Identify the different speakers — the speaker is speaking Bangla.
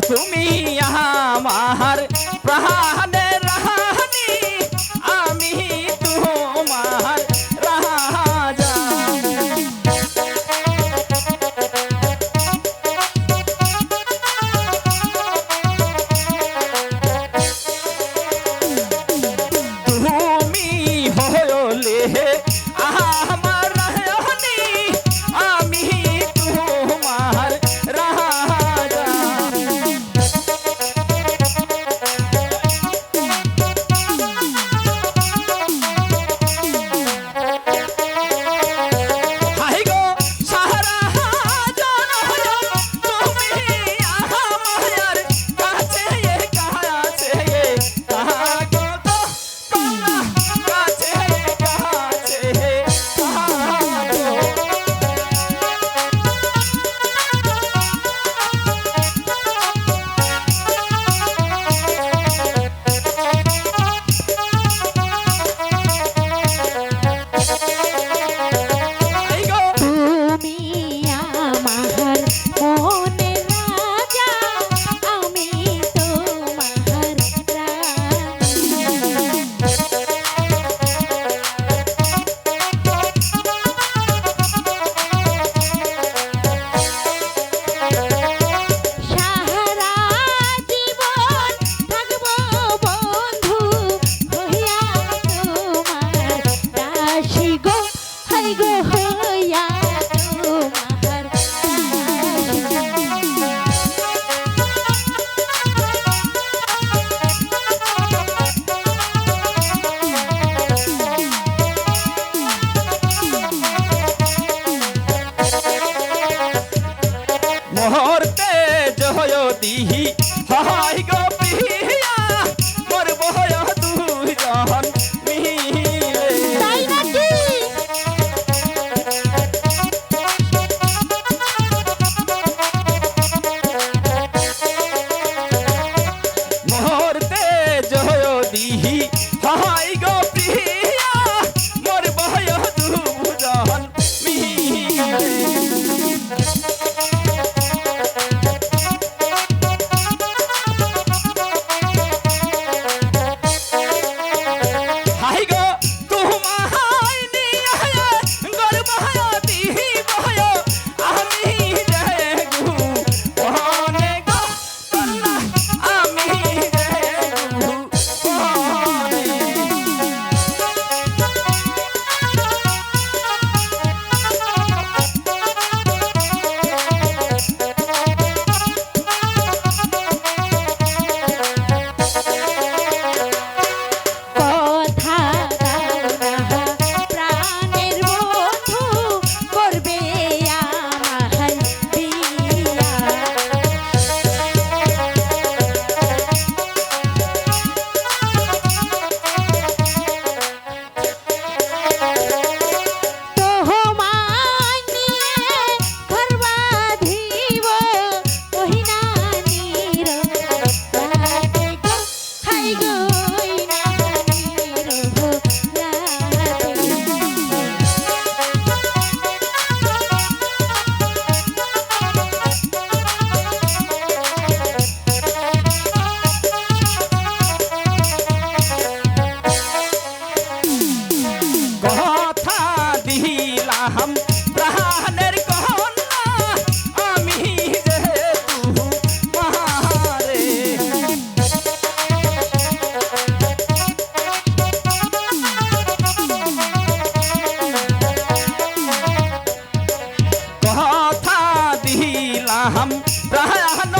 Speaker 1: তুমি আমার প্রাণ মুহূর্তে জয়তিহি হাই গো আহম প্রাণের কন্যা আমি যে তু মহারে। কথা দিলাম প্রাণ